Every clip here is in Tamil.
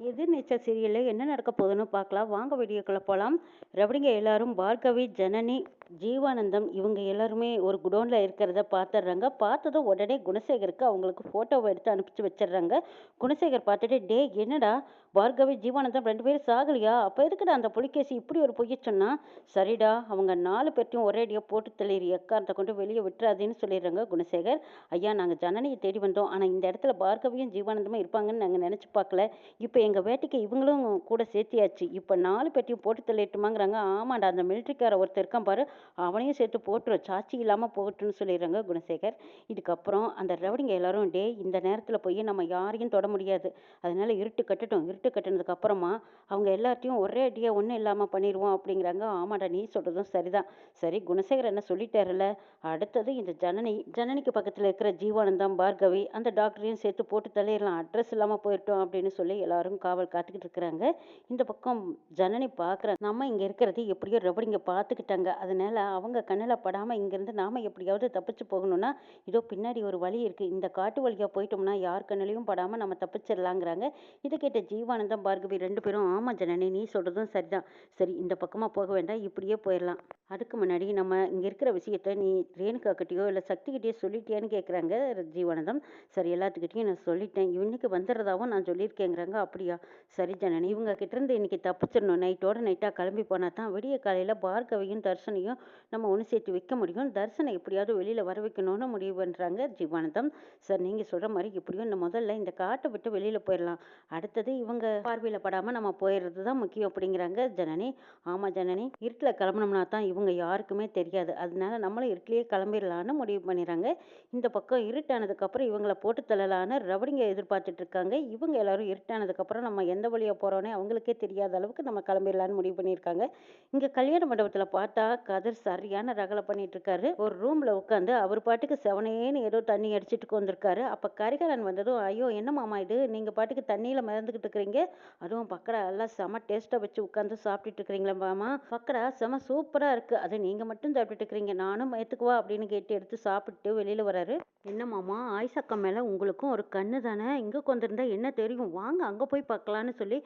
எதிர்நீச்சல் சீரியலில் என்ன நடக்க போகுதுன்னு பார்க்கலாம். வாங்க வீடியோக்குள்ளே போகலாம் ரவடிங்க எல்லாரும் பார்கவி ஜனனி ஜீவானந்தம் இவங்க எல்லாருமே ஒரு குடோனில் இருக்கிறத பார்த்துடுறாங்க பார்த்ததும் உடனே குணசேகருக்கு அவங்களுக்கு ஃபோட்டோவை எடுத்து அனுப்பிச்சு வச்சிடுறாங்க. குணசேகர் பார்த்துட்டு டே என்னடா? பார்கவி ஜீவானந்தம் ரெண்டு பேரும் சாகலையா? அப்போ எதுக்குடா அந்த புலிகேசி இப்படி ஒரு பொய்ய சொன்னா? சரிடா அவங்க நாலு பேர்த்தையும் ஒரே அடியாக போட்டு தள்ளிடு எக்காரத்தை கொண்டு வெளியே விட்டுறாதுன்னு சொல்லிடுறாங்க குணசேகர். ஐயா நாங்கள் ஜனனியை தேடி வந்தோம். ஆனால் இந்த இடத்துல பார்கவியும் ஜீவானந்தமும் இருப்பாங்கன்னு நாங்கள் நினச்சி பார்க்கல. இப்போ எங்கள் வேட்டைக்கு இவங்களும் கூட சேர்த்தியாச்சு. இப்போ நாலு பேர்த்தையும் போட்டு தள்ளிட்டுமாங்கிறாங்க ஆமாண்டா அந்த மிலிட்ரிக்கார ஒருத்தர் இருக்கான் பாரு. அவனையும் சேர்த்து போட்டுரும் சாட்சி இல்லாமல் போட்டுன்னு சொல்லிடுறாங்க குணசேகர். இதுக்கப்புறம் அந்த ரவுடிங்க எல்லாரும் டே இந்த நேரத்தில் போய் நம்ம யாரையும் தொட முடியாது. அதனால இருட்டு கட்டட்டும் இருட்டு கட்டினதுக்கு அப்புறமா அவங்க எல்லாத்தையும் ஒரே அடியாக ஒன்றும் இல்லாமல் பண்ணிடுவோம் அப்படிங்கிறாங்க. ஆமாடா நீ சொல்கிறதும் சரிதான். சரி குணசேகர் என்ன சொல்லிட்டாருல அடுத்தது இந்த ஜனனி ஜனனிக்கு பக்கத்தில் இருக்கிற ஜீவானந்தம் பார்கவி. அந்த டாக்டரையும் சேர்த்து போட்டு தள்ளிடலாம். அட்ரஸ் இல்லாமல் போயிட்டோம் அப்படின்னு சொல்லி எல்லாரும் காவல் காத்துக்கிட்டு இருக்கிறாங்க. இந்த பக்கம் ஜனனி பார்க்குற நம்ம இங்கே இருக்கிறது எப்படியோ ரவுடிங்க பார்த்துக்கிட்டாங்க அதனால அவங்க கண்ணில் படாமல் இங்கேருந்து நாம் எப்படியாவது தப்பிச்சு போகணும்னா இதோ பின்னாடி ஒரு வழி இருக்குது இந்த காட்டு வழியாக போயிட்டோம்னா யார் கண்ணிலையும் படாமல் நம்ம தப்பிச்சிடலாங்கிறாங்க இதை கேட்ட ஜீவானந்தம் பார்கவி ரெண்டு பேரும் ஆமாம் ஜனனி நீ சொல்கிறதும் சரிதான். சரி இந்த பக்கமாக போக வேண்டாம் இப்படியே போயிடலாம் அதுக்கு முன்னாடி நம்ம இங்கே இருக்கிற விஷயத்த நீ ரேணுகா கிட்டேயோ இல்லை சக்திகிட்டேயோ சொல்லிட்டியான்னு கேட்குறாங்க ஜீவானந்தம். சரி எல்லாத்துக்கிட்டையும் நான் சொல்லிட்டேன். இன்னைக்கு வந்துடுறதாவும் நான் சொல்லியிருக்கேங்கிறாங்க. அப்படியா? சரி ஜனனி இவங்க கிட்டேருந்து இன்னைக்கு தப்பிச்சிடணும் நைட்டோட நைட்டாக கிளம்பி போனால் தான் விடிய காலையில் பார்கவியும் தர்ஷனையும் நம்ம ஒன்று சேர்த்து வைக்க முடியும். தர்ஷனை எப்படியாவது வெளியில் வர வைக்கணும்னு முடிவு பண்ணுறாங்க ஜீவானந்தம். சார் நீங்கள் சொல்கிற மாதிரி எப்படியும் இந்த முதல்ல இந்த காட்டை விட்டு வெளியில் போயிடலாம். அடுத்தது இவங்க பார்வையில் படாமல் நம்ம போயிடுறது தான் முக்கியம் அப்படிங்கிறாங்க ஜனனி. ஆமாம் ஜனனி இருட்டில் கிளம்பணும்னா தான் இவங்க யாருக்குமே தெரியாது. அதனால நம்மளும் இருட்டிலேயே கிளம்பிடலான்னு முடிவு பண்ணிடுறாங்க. இந்த பக்கம் இருட்டானதுக்கப்புறம் இவங்கள போட்டு தள்ளலான்னு ரவடிங்க எதிர்பார்த்துட்டு இருக்காங்க. இவங்க எல்லாரும் இருட்டானதுக்கப்புறம் நம்ம எந்த வழியாக போகிறோன்னே அவங்களுக்கே தெரியாத அளவுக்கு நம்ம கிளம்பிடலான்னு முடிவு பண்ணியிருக்காங்க. இங்கே கல்யாண மண்டபத்தில் பார்த்தா கதிர் சரியான ரகலை பண்ணிட்டு இருக்காரு ஒரு ரூமில் உட்காந்து அவர் பாட்டுக்கு செவனேன்னு ஏதோ தண்ணி அடிச்சிட்டு வந்திருக்காரு. அப்போ கரிகாலன் வந்ததும் ஐயோ என்ன மாமா இது? நீங்கள் பாட்டுக்கு தண்ணியில் மிதந்துக்கிட்டு இருக்கிறீங்க அதுவும் பக்கடா எல்லாம் செம டேஸ்ட்டாக வச்சு உட்காந்து சாப்பிட்டுட்டு இருக்கிறீங்களா மாமா. பக்கடா செம சூப்பராக இருக்குது அது நீங்கள் மட்டும் சாப்பிட்டுட்டு இருக்கிறீங்க நானும் ஏற்றுக்குவா அப்படின்னு கேட்டு எடுத்து சாப்பிட்டு வெளியில் வராரு. என்ன மாமா ஆயிசக்கம் மேலே உங்களுக்கும் ஒரு கண்ணு தானே? இங்கே கொண்டிருந்தா என்ன தெரியும்? வாங்க அங்கே போய் பார்க்கலான்னு சொல்லி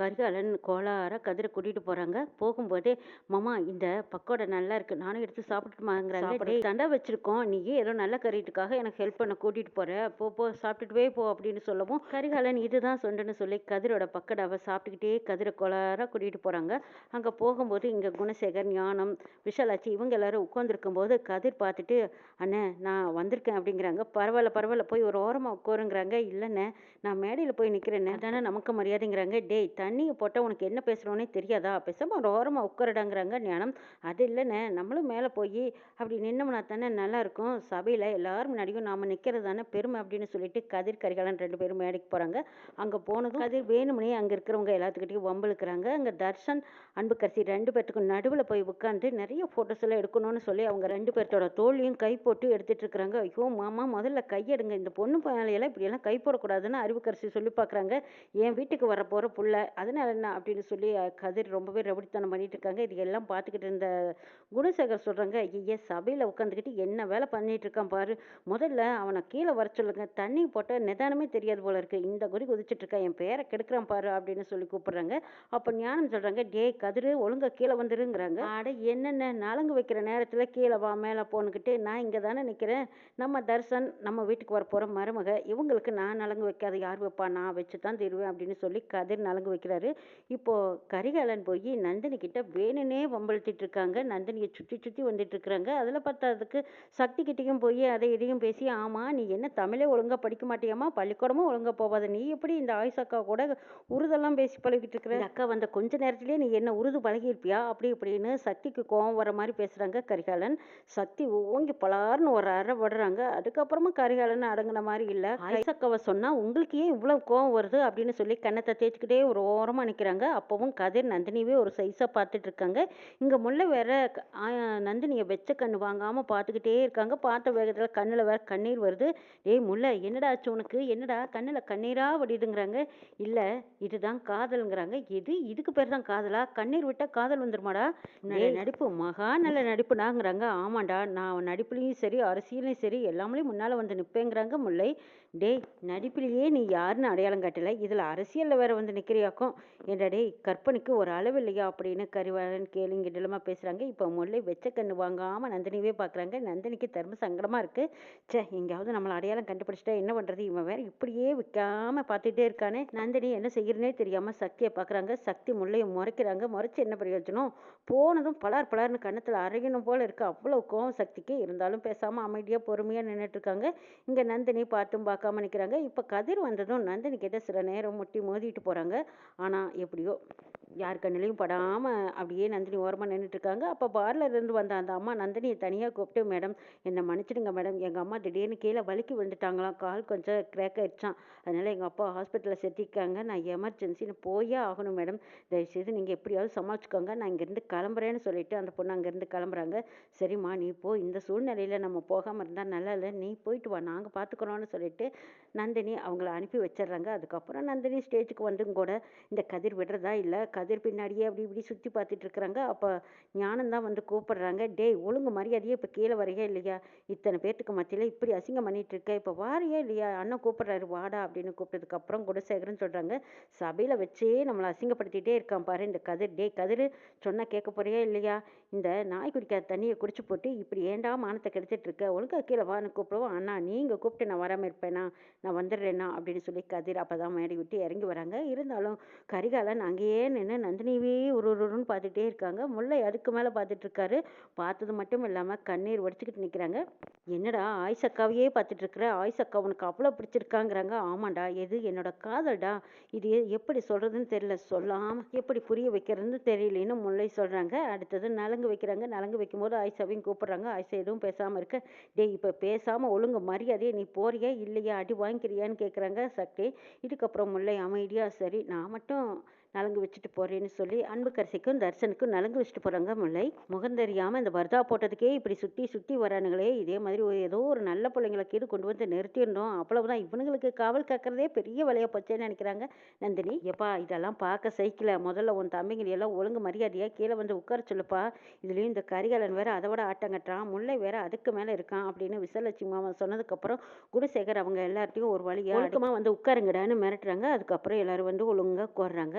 கரிகாலன் கோளார கதிரை கூட்டிகிட்டு போகிறாங்க போகும்போதே மாமா இந்த பக்கோடா நல்லா இருக்கு. நானும் எடுத்து சாப்பிட்டுமாங்கிறாங்க டேய் தண்டா வச்சிருக்கோம். நீயே ஏதோ நல்ல கறிட்டுக்காக எனக்கு ஹெல்ப் பண்ண கூட்டிகிட்டு போற? போ போ சாப்பிட்டுட்டுவே போ அப்படின்னு சொல்லவும் கரிகாலன் இதுதான் சொன்னேன்னு சொல்லி கதிரோட பக்கடாவை சாப்பிட்டுக்கிட்டே கதிரை கோளார கூட்டிகிட்டு போகிறாங்க அங்கே போகும்போது இங்கே குணசேகர் ஞானம் விஷாலாச்சி இவங்க எல்லாரும் உட்காந்துருக்கும் போது கதிர் பார்த்துட்டு அண்ணே நான் வந்திருக்கேன் அப்படிங்கிறாங்க. பரவாயில்ல பரவாயில்ல. போய் ஒரு ஓரமாக உட்காருங்கிறாங்க. இல்லைண்ணே நான் மேடையில் போய் நிற்கிறேண்ணே தானே நமக்கு மரியாதைங்கிறாங்க. டேய் தண்ணியை போட்டால் உனக்கு என்ன பேசுகிறோன்னே தெரியாதா? பேசாமல் ஒரு ஓரமாக உட்காரடாங்கிறாங்க ஞானம். அது இல்லைண்ணே நம்மளும் மேலே போய் அப்படி நின்னோம்னா தானே நல்லாயிருக்கும். சபையில் எல்லாரும் முன்னாடியும் நாம் நிற்கிறது தானே பெருமை அப்படின்னு சொல்லிட்டு கதிர் கரிகாலன் ரெண்டு பேரும் மேடைக்கு போகிறாங்க அங்கே போனதும் கதிர் வேணுமனே அங்கே இருக்கிறவங்க எல்லாத்துக்கிட்டையும் வம்பளுக்குறாங்க அங்கே தர்ஷன் அன்புக்கரசி ரெண்டு பேர்த்துக்கும் நடுவில் போய் உட்காந்து நிறைய ஃபோட்டோஸ் எல்லாம் எடுக்கணும்னு சொல்லி அவங்க ரெண்டு பேர்த்தோட தோல்லையும் கை போட்டு எடுத்துட்டு இருக்கிறாங்க. ஐயோ மாமா முதல்ல கையெடுங்க இந்த பொண்ணு பையனையெல்லாம் இப்படியெல்லாம் கை போடக்கூடாதுன்னு அறிவுக்கரசி சொல்லி பார்க்குறாங்க என் வீட்டுக்கு வர போகிற புள்ள அதனால என்ன அப்படின்னு சொல்லி கதிர் ரொம்பவே ரவுடித்தனம் பண்ணிட்டு இருக்காங்க. இது எல்லாம் பார்த்துக்கிட்டு இருந்த குணசேகர் சொல்கிறாங்க ஐயா சபையில் உட்காந்துக்கிட்டு என்ன வேலை பண்ணிட்டு இருக்கான் பாரு. முதல்ல அவனை கீழே வர சொல்லுங்க. தண்ணி போட்ட நிதானமே தெரியாது போல இருக்கு. இந்த குறி குதிச்சிட்டு இருக்கான் என் பேரை கெடுக்கிறான் பாரு அப்படின்னு சொல்லி கூப்பிடுறாங்க. அப்போ ஞானம் சொல்கிறாங்க டேய் கதிரு ஒழுங்கா கீழே வந்துருங்கிறாங்க. அட என்னென்ன நலங்கு வைக்கிற நேரத்தில் கீழே வா மேலே போனுக்கிட்டு நான் இங்கே தானே நிற்கிறேன் நம்ம தர்சன் நம்ம வீட்டுக்கு வர போகிற மருமக இவங்களுக்கு நான் நலங்கு வைக்காத யார் வைப்பா? நான் வச்சு தான் தருவேன் அப்படின்னு சொல்லி கதிர் நலங்கு வைக்கிறாரு. இப்போது கரிகாலன் போய் நந்தினி கிட்ட வேணுனே வம்பழுத்திட்டு இருக்காங்க. நந்தினி நந்தினியை சுற்றி சுற்றி வந்துட்டு இருக்கிறாங்க அதில் பார்த்ததுக்கு சக்தி கிட்டேயும் போய் அதை இதையும் பேசி ஆமாம் நீ என்ன தமிழே ஒழுங்கா படிக்க மாட்டியாமா பள்ளிக்கூடமும் ஒழுங்காக போகாத நீ எப்படி இந்த ஆயுஷ் அக்கா கூட உருதெல்லாம் பேசி பழகிட்டு இருக்கிற அக்கா வந்த கொஞ்ச நேரத்திலேயே நீ என்ன உருது பழகியிருப்பியா? அப்படி இப்படின்னு சக்திக்கு கோவம் வர மாதிரி பேசுகிறாங்க கரிகாலன். சக்தி ஓங்கி பலார்னு ஒரு அறை விடுறாங்க அதுக்கப்புறமா கரிகாலன் அடங்குன மாதிரி இல்லை. ஆயுஷ் அக்காவை சொன்னால் உங்களுக்கு ஏன் இவ்வளோ கோவம் வருது? அப்படின்னு சொல்லி கண்ணத்தை தேய்ச்சிக்கிட்டே ஒரு ஓரமாக நிற்கிறாங்க அப்போவும் கதிர் நந்தினியவே ஒரு சைஸாக பார்த்துட்டு இருக்காங்க இங்கே முல்லை வேற நந்தினியை வெச்ச கண்ணு வாங்காமல் பார்த்துக்கிட்டே இருக்காங்க. பார்த்த வேகத்தில் கண்ணில் வேற கண்ணீர் வருது. டேய் முல்லை என்னடா ஆச்சு உனக்கு? என்னடா? கண்ணில் கண்ணீராக வடியுதுங்கிறாங்க. இல்லை இதுதான் காதலுங்கிறாங்க. எது? இதுக்கு பேர் தான் காதலா? கண்ணீர் விட்டால் காதல் வந்துருமாடா? நல்ல நடிப்பு? மகா நல்ல நடிப்புடாங்கிறாங்க ஆமாண்டா நான் நடிப்புலையும் சரி அரசியலையும் சரி எல்லாமே முன்னால் வந்து நிற்பேங்கிறாங்க முல்லை. டேய் நடிப்பிலேயே நீ யாருன்னு அடையாளம் காட்டல. இதில் அரசியலில் வேற வந்து நிற்கிறியாக்கும் ஏண்டா டேய் கற்பனைக்கு ஒரு அளவு இல்லையா? அப்படின்னு கரிவாளன் கேளுங்க நிலமாக பேசுகிறாங்க இப்போ முல்லை வெச்ச கண்ணு வாங்காமல் நந்தினியவே பார்க்குறாங்க நந்தினிக்கு தர்ம சங்கடமாக இருக்குது ச்சே எங்கேயாவது நம்மளை அடையாளம் கண்டுபிடிச்சிட்டா என்ன பண்ணுறது இவன் வேற இப்படியே விற்காம பார்த்துட்டே இருக்கானே. நந்தினி என்ன செய்யறனே தெரியாமல் சக்தியை பார்க்குறாங்க சக்தி முல்லையை முறைக்கிறாங்க. முறைச்சி என்ன பிரயோஜனம்? போனதும் பலார் பலார்னு கண்ணத்தில் அரையணும் போல் இருக்குது அவ்வளோ கோவம் சக்திக்கு. இருந்தாலும் பேசாமல் அமைதியாக பொறுமையாக நின்றுட்டு இருக்காங்க. இங்கே நந்தினி பார்த்தும் பார்க்காம நிற்கிறாங்க இப்போ கதிர் வந்ததும் நந்தினி கிட்ட சில நேரம் முட்டி மோதிட்டு போகிறாங்க ஆனால் எப்படியோ யார் கண்ணிலையும் படாமல் அப்படியே நந்தினி ஓரமாக நின்றுட்டுருக்காங்க அப்போ பார்லர்லேருந்து வந்த அந்த அம்மா நந்தினியை தனியாக கூப்பிட்டு மேடம் என்னை மன்னிச்சிடுங்க மேடம். எங்கள் அம்மா திடீர்னு கீழே வலிக்கு விழுந்துட்டாங்களாம். கால் கொஞ்சம் கிராக் ஆயிடுச்சான் அதனால் எங்கள் அப்பா ஹாஸ்பிட்டலில் சேர்த்திருக்காங்க நான் எமர்ஜென்சின்னு போயே ஆகணும் மேடம். தயவுசெய்து நீங்கள் எப்படியாவது சமாளிச்சுக்கோங்க. நான் இங்கேருந்து கிளம்புறேன்னு சொல்லிட்டு அந்த பொண்ணு அங்கேருந்து கிளம்புறாங்க. சரிம்மா நீ போ. இந்த சூழ்நிலையில் நம்ம போகாமல் இருந்தால் நல்லா இல்லை நீ போயிட்டு வா. நாங்கள் பார்த்துக்குறோன்னு சொல்லிட்டு நந்தினி அவங்கள அனுப்பி வச்சிடுறாங்க. அதுக்கப்புறம் நந்தினி ஸ்டேஜுக்கு வந்தும் கூட இந்த கதிர் விடுறதா இல்லை கதிர் பின்னாடியே அப்படி இப்படி சுற்றி பார்த்துட்டு இருக்கிறாங்க. அப்போ ஞானம் தான் வந்து கூப்பிடுறாங்க டேய் ஒழுங்கு மரியாதையே இப்போ கீழே வரையா இல்லையா? இத்தனை பேர்த்துக்கு மத்தியில் இப்படி அசிங்கம் பண்ணிட்டு இருக்க? இப்போ வாரியா இல்லையா? அண்ணன் கூப்பிடுறாரு வாடா அப்படின்னு கூப்பிட்டதுக்கு அப்புறம் குணசேகரன் சொல்கிறாங்க சபையில் வச்சே நம்மளை அசிங்கப்படுத்திட்டே இருக்கான் பாரு இந்த கதிர். டேய் கதிர் சொன்னால் கேட்க போறியா இல்லையா? இந்த நாய் குடிக்காத தண்ணியை குடிச்சு போட்டு இப்படி ஏன்டா மானத்தை கெடுத்துட்ருக்க? ஒழுங்கா கீழே வான்னு கூப்பிடுவோம் அண்ணா நீங்கள் கூப்பிட்டு நான் வராமல் இருப்பேனா? நான் வந்துடுறேண்ணா அப்படின்னு சொல்லி கதிர் அப்போ தான் மேடை விட்டு இறங்கி வராங்க. இருந்தாலும் கரிகாலன் அங்கேயே நின்று நந்தினியவே ஒரு ஒருன்னு பார்த்துட்டே இருக்காங்க. முல்லை அதுக்கு மேலே பார்த்துட்ருக்காரு. பார்த்தது மட்டும் இல்லாமல் கண்ணீர் வடிச்சுக்கிட்டு நிற்கிறாங்க என்னடா ஆயுஷ் அக்காவையே பார்த்துட்டு இருக்கிற? ஆயிஷ் அக்கா உனக்கு அவ்வளோ பிடிச்சிருக்காங்கிறாங்க. ஆமாண்டா. எது என்னோட காதல்டா? இது எப்படி சொல்கிறதுன்னு தெரியல. சொல்லாமல் எப்படி புரிய வைக்கிறதுன்னு தெரியலன்னு முல்லை சொல்கிறாங்க அடுத்தது நலங்கு வைக்கிறாங்க. நலங்கு வைக்கும்போது ஆயிஷாவையும் கூப்பிட்றாங்க. ஆயிஷா எதுவும் பேசாமல் இருக்க. டேய் இப்போ பேசாமல் ஒழுங்கு மரியாதையை நீ போறியா இல்லையா? அடி வாங்கிக்கிறியான்னு கேட்குறாங்க சக்தி. இதுக்கப்புறம் முல்லை அமைதியாக சரி. நான் மட்டும் நலங்கு வச்சுட்டு போறேன்னு சொல்லி அன்புக்கரசிக்கும் தர்சனுக்கும் நலங்கு வச்சுட்டு போறாங்க முல்லை முகம் தெரியாம இந்த பர்தா போட்டதுக்கே இப்படி சுத்தி சுத்தி வரானுங்களே. இதே மாதிரி ஒரு ஏதோ ஒரு நல்ல பிள்ளைங்களை கீது கொண்டு வந்து நிறுத்திடணும். அவ்வளவுதான். இவனுங்களுக்கு காவல் காக்கிறதே பெரிய வேலையா போச்சேன்னு நினைக்கிறாங்க நந்தினி. எப்பா இதெல்லாம் பார்க்க சைக்கிள முதல்ல உன் தம்பிங்களை எல்லாம் ஒழுங்கு மரியாதையா கீழே வந்து உட்கார சொல்லுப்பா. இதுலயும் இந்த கரிகாலன் வேற அதை விட ஆட்டம் கட்டுறான். முல்லை வேற அதுக்கு மேல இருக்கான் அப்படின்னு விசலட்சுமி மாமா சொன்னதுக்கு அப்புறம் குணசேகர் அவங்க எல்லார்ட்டையும் ஒரு வழியா ஒழுக்கமா வந்து உட்காருங்கடான்னு மிரட்டுறாங்க. அதுக்கப்புறம் எல்லாரும் வந்து ஒழுங்கா உட்கார்றாங்க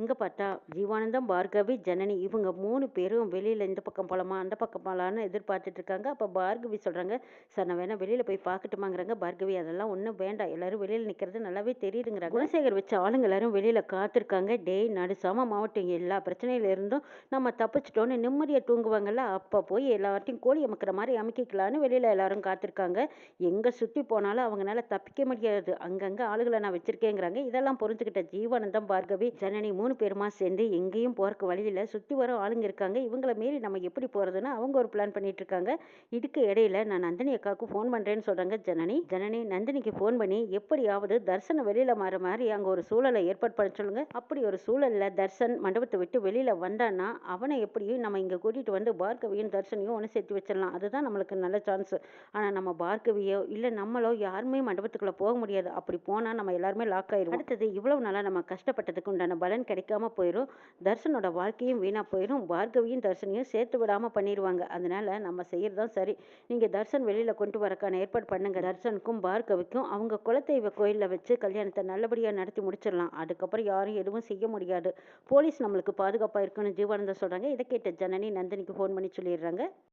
இங்கே பார்த்தா ஜீவானந்தம் பார்கவி ஜனனி இவங்க மூணு பேரும் வெளியில் இந்த பக்கம் போலாமா அந்த பக்கம் போலான்னு எதிர்பார்த்துட்டு இருக்காங்க. அப்போ பார்கவி சொல்கிறாங்க சார் நான் வேணா வெளியில் போய் பார்க்கட்டுமாங்கிறாங்க. பார்கவி அதெல்லாம் ஒன்றும் வேண்டாம். எல்லாரும் வெளியில் நிற்கிறது நல்லாவே தெரியுதுங்கிறாங்க. குணசேகர் வச்ச ஆளுங்க எல்லாரும் வெளியில காத்திருக்காங்க. டேய் நடுசாம மாவட்டம். எல்லா பிரச்சனையில இருந்தும் நம்ம தப்பிச்சிட்டோன்னு நிம்மதியை தூங்குவாங்கல்ல அப்போ போய் எல்லார்ட்டையும் கோழி அமைக்கிற மாதிரி அமைக்கிக்கலான்னு வெளியில் எல்லாரும் காத்திருக்காங்க. எங்கே சுற்றி போனாலும் அவங்களால தப்பிக்க முடியாது. அங்கங்கே ஆளுகளை நான் வச்சிருக்கேங்கிறாங்க. இதெல்லாம் புரிஞ்சுக்கிட்ட ஜீவானந்தம் பார்கவி ஜனனி மூணு பேருமா சேர்ந்து எங்கேயும் போகிறக்கு வழியில் சுற்றி வர ஆளுங்க இருக்காங்க. இவங்கள மீறி நம்ம எப்படி போகிறதுன்னு அவங்க ஒரு பிளான் பண்ணிட்டு இருக்காங்க. இதுக்கு இடையில நான் நந்தினி அக்காவுக்கு ஃபோன் பண்ணுறேன்னு சொல்கிறாங்க ஜனனி. ஜனனி நந்தினிக்கு ஃபோன் பண்ணி எப்படியாவது தர்சன வெளியில் மாற மாதிரி அங்கே ஒரு சூழலை ஏற்பாடு பண்ண சொல்லுங்க. அப்படி ஒரு சூழலில் தர்சன் மண்டபத்தை விட்டு வெளியில் வந்தான்னா அவனை எப்படியும் நம்ம இங்கே கூட்டிகிட்டு வந்து பார்கவியும் தர்சனையும் ஒன்று சேர்த்து வச்சிடலாம். அதுதான் நம்மளுக்கு நல்ல சான்ஸ் ஆனால் நம்ம பார்கவியோ இல்லை நம்மளோ யாருமே மண்டபத்துக்குள்ளே போக முடியாது. அப்படி போனால் நம்ம எல்லாருமே லாக் ஆயிடும் அடுத்தது இவ்வளவு நாளாக நம்ம கஷ்டப்பட்டதுக்கு உண்டான பலன் கிடைக்காம போயிடும் தர்சனோட வாழ்க்கையும் வீணாக போயிடும் பார்கவியும் தர்சனையும் சேர்த்து விடாம பண்ணிடுவாங்க அதனால நம்ம செய்கிறதும் சரி. நீங்கள் தர்சன் வெளியில் கொண்டு வரக்கான ஏற்பாடு பண்ணுங்க. தர்சனுக்கும் பார்கவிக்கும் அவங்க குலதெய்வ கோயிலில் வச்சு கல்யாணத்தை நல்லபடியாக நடத்தி முடிச்சிடலாம். அதுக்கப்புறம் யாரும் எதுவும் செய்ய முடியாது. போலீஸ் நம்மளுக்கு பாதுகாப்பாக இருக்குன்னு ஜீவானந்தம் சொல்கிறாங்க இதை கேட்ட ஜனனி நந்தினிக்கு ஃபோன் பண்ணி சொல்லிடுறாங்க.